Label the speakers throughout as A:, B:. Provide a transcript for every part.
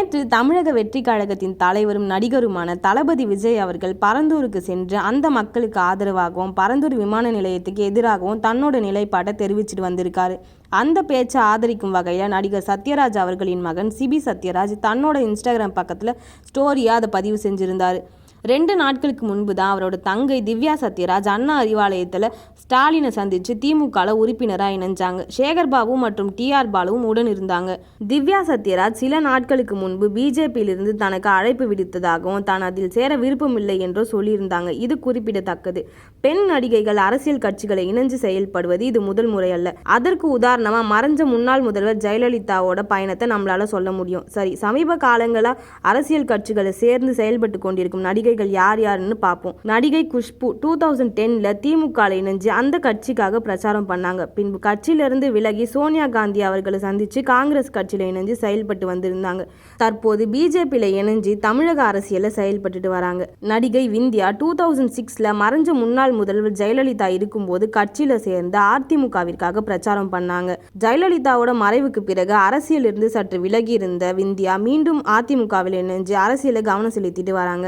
A: நேற்று தமிழக வெற்றி கழகத்தின் தலைவரும் நடிகருமான தளபதி விஜய் அவர்கள் பரந்தூருக்கு சென்று அந்த மக்களுக்கு ஆதரவாகவும் பரந்தூர் விமான நிலையத்துக்கு எதிராகவும் தன்னோட நிலைப்பாட்டை தெரிவிச்சிட்டு வந்திருக்காரு. அந்த பேச்சை ஆதரிக்கும் வகையில் நடிகர் சத்யராஜ் அவர்களின் மகன் சிபி சத்யராஜ் தன்னோட இன்ஸ்டாகிராம் பக்கத்தில் ஸ்டோரியாக அதை பதிவு செஞ்சிருந்தாரு. ரெண்டு நாட்களுக்கு முன்பு தான் அவரோட தங்கை திவ்யா சத்யராஜ் அண்ணா அறிவாலயத்தில் ஸ்டாலினை சந்தித்து திமுகவில் உறுப்பினராக இணைஞ்சாங்க. சேகர் பாபு மற்றும் டிஆர் பாலுவும் உடன் இருந்தாங்க. திவ்யா சத்யராஜ் சில நாட்களுக்கு முன்பு பிஜேபியிலிருந்து தனக்கு அழைப்பு விடுத்ததாகவும் தான் அதில் சேர விருப்பமில்லை என்றோ சொல்லியிருந்தாங்க. இது குறிப்பிடத்தக்கது. பெண் நடிகைகள் அரசியல் கட்சிகளை இணைஞ்சு செயல்படுவது இது முதல் முறை அல்ல. அதற்கு உதாரணமாக மறைஞ்ச முன்னாள் முதல்வர் ஜெயலலிதாவோட பயணத்தை நம்மளால சொல்ல முடியும். சரி சமீப காலங்களாக அரசியல் கட்சிகளை சேர்ந்து செயல்பட்டு கொண்டிருக்கும் நடிகை நடிகைகள் யார் யாருன்னு பார்ப்போம். நடிகை குஷ்பு டூ தௌசண்ட் டென்ல திமுக இணைஞ்சு அந்த கட்சிக்காக பிரச்சாரம் பண்ணாங்க. பின்பு கட்சியிலிருந்து விலகி சோனியா காந்தி அவர்களை சந்திச்சு காங்கிரஸ் கட்சியில இணைஞ்சு செயல்பட்டு வந்திருந்தாங்க. தற்போது பிஜேபியில இணைஞ்சு தமிழக அரசியல செயல்பட்டுட்டு வராங்க. நடிகை விந்தியா டூ தௌசண்ட் சிக்ஸ்ல மறைஞ்ச முன்னாள் முதல்வர் ஜெயலலிதா இருக்கும்போது கட்சியில சேர்ந்து அதிமுகவிற்காக பிரச்சாரம் பண்ணாங்க. ஜெயலலிதாவோட மறைவுக்கு பிறகு அரசியல் இருந்து சற்று விலகி இருந்த விந்தியா மீண்டும் அதிமுகவில் இணைஞ்சு அரசியல கவனம் செலுத்திட்டு வராங்க.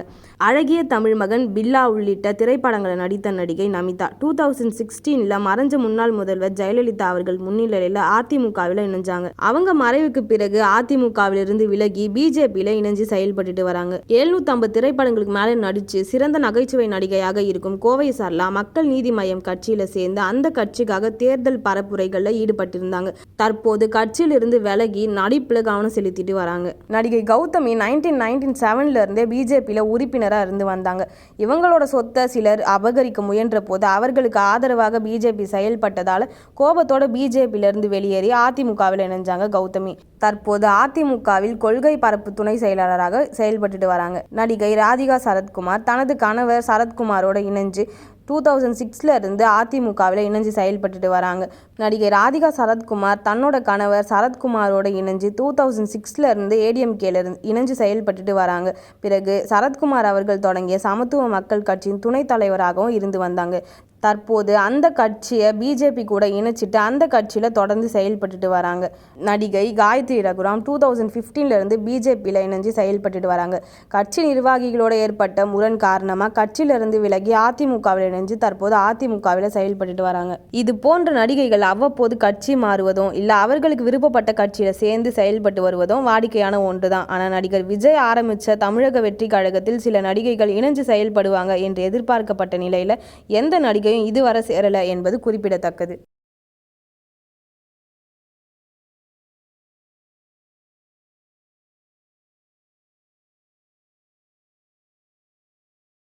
A: அழகிய தமிழ் மகன் பில்லா உள்ளிட்ட திரைப்படங்களை நடித்த நடிகை நமிதா. டூ தௌசண்ட் சிக்ஸ்டீனில் மறைஞ்ச முன்னாள் முதல்வர் ஜெயலலிதா அவர்கள் முன்னிலையில் அதிமுகவில் இணைஞ்சாங்க. அவங்க மறைவுக்கு பிறகு அதிமுகவிலிருந்து விலகி பிஜேபியில் இணைஞ்சு செயல்பட்டுட்டு வராங்க. எழுநூத்தம்பது திரைப்படங்களுக்கு மேலே நடித்து சிறந்த நகைச்சுவை நடிகையாக இருக்கும் கோவை சார்லா மக்கள் நீதி மையம் கட்சியில் சேர்ந்து அந்த கட்சிக்காக தேர்தல் பரப்புரைகளில் ஈடுபட்டிருந்தாங்க. தற்போது கட்சியிலிருந்து விலகி நடிப்பில் கவனம் செலுத்திட்டு வராங்க. நடிகை கௌதமி நைன்டீன் நைன்டீன் செவன்ல இருந்தே பிஜேபியில் உறுப்பினராக இருந்து வந்தாங்க. இவங்களோட சொத்தை சிலர் அபகரிக்க முயன்ற போது அவர்களுக்கு ஆதரவாக பிஜேபி செயல்பட்டதால் கோபத்தோட பிஜேபியிலிருந்து வெளியேறி அதிமுகவில் இணைஞ்சாங்க கௌதமி. தற்போது அதிமுகவில் கொள்கை பரப்பு துணை செயலாளராக செயல்பட்டுட்டு வராங்க. நடிகை ராதிகா சரத்குமார் தனது கணவர் சரத்குமாரோட இணைஞ்சு டூ தௌசண்ட் சிக்ஸில் இருந்து அதிமுகவில் இணைஞ்சு செயல்பட்டுட்டு வராங்க. நடிகை ராதிகா சரத்குமார் தன்னோட கணவர் சரத்குமாரோட இணைஞ்சு டூ தௌசண்ட் சிக்ஸில் இருந்து ஏடிஎம்கேல இருந்து இணைஞ்சு செயல்பட்டுட்டு வராங்க. பிறகு சரத்குமார் அவர்கள் தொடங்கிய சமத்துவ மக்கள் கட்சியின் துணைத் தலைவராகவும் இருந்து வந்தாங்க. தற்போது அந்த கட்சியை பிஜேபி கூட இணைச்சிட்டு அந்த கட்சியில் தொடர்ந்து செயல்பட்டுட்டு வராங்க. நடிகை காயத்ரி ரகுராம் டூ தௌசண்ட் ஃபிஃப்டீன்லேருந்து பிஜேபியில் இணைஞ்சு செயல்பட்டுட்டு வராங்க. கட்சி நிர்வாகிகளோடு ஏற்பட்ட முரண் காரணமாக கட்சியிலிருந்து விலகி அதிமுகவில் இணைஞ்சு தற்போது அதிமுகவில் செயல்பட்டுட்டு வராங்க. இது போன்ற நடிகைகள் அவ்வப்போது கட்சி மாறுவதும் இல்லை அவர்களுக்கு விருப்பப்பட்ட கட்சியில் சேர்ந்து செயல்பட்டு வருவதும் வாடிக்கையான ஒன்று தான் ஆனால் நடிகர் விஜய் ஆரம்பித்த தமிழக வெற்றி கழகத்தில் சில நடிகைகள் இணைஞ்சு செயல்படுவாங்க என்று எதிர்பார்க்கப்பட்ட நிலையில் எந்த நடிகை இதுவரை சேரலை என்பது குறிப்பிடத்தக்கது.